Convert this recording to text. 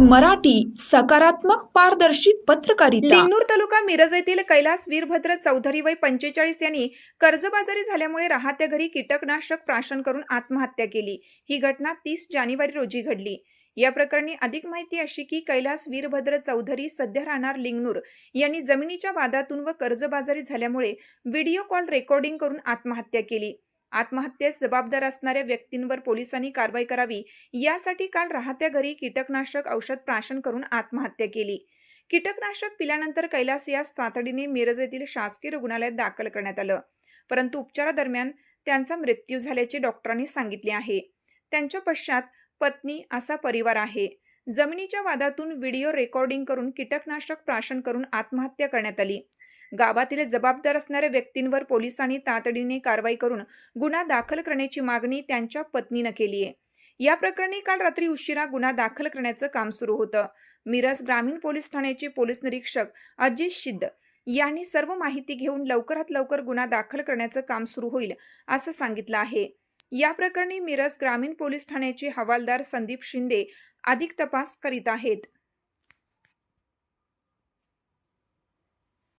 मराठी सकारात्मक पारदर्शी पत्रकारिता. लिंगूर तालुका मिरज येथील कैलास वीरभद्र चौधरी वय पंचेचाळीस यांनी कर्जबाजारी झाल्यामुळे राहत्या घरी कीटकनाशक प्राशन करून आत्महत्या केली. ही घटना तीस जानेवारी रोजी घडली. या प्रकरणी अधिक माहिती अशी की कैलास वीरभद्र चौधरी सध्या राहणार लिंगनूर. यांनी जमिनीच्या वादातून व कर्जबाजारी झाल्यामुळे व्हिडिओ कॉल रेकॉर्डिंग करून आत्महत्या केली. आत्महत्येस जबाबदार असणाऱ्या व्यक्तींवर पोलिसांनी कारवाई करावी. यासाठी काल राहत्या घरी कीटकनाशक औषध प्राशन करून आत्महत्या केली. कीटकनाशक पिल्यानंतर कैलास यास तातडीने मिरज येथील शासकीय रुग्णालयात दाखल करण्यात आलं. परंतु उपचारादरम्यान त्यांचा मृत्यू झाल्याचे डॉक्टरांनी सांगितले आहे. त्यांच्या पश्चात पत्नी असा परिवार आहे. जमिनीच्या वादातून व्हिडिओ रेकॉर्डिंग करून कीटकनाशक प्राशन करून आत्महत्या करण्यात आली. गावातील जबाबदार असणाऱ्या व्यक्तींवर पोलिसांनी तातडीने कारवाई करून गुन्हा दाखल करण्याची मागणी त्यांच्या पत्नीनं केली आहे. या प्रकरणी काल रात्री उशिरा गुन्हा दाखल करण्याचं काम सुरू होतं. मिरज ग्रामीण पोलीस ठाण्याचे पोलीस निरीक्षक अजित शिद्द यांनी सर्व माहिती घेऊन लवकरात लवकर गुन्हा दाखल करण्याचं काम सुरू होईल असं सांगितलं आहे. या प्रकरणी मिरज ग्रामीण पोलीस ठाण्याचे हवालदार संदीप शिंदे अधिक तपास करीत आहेत.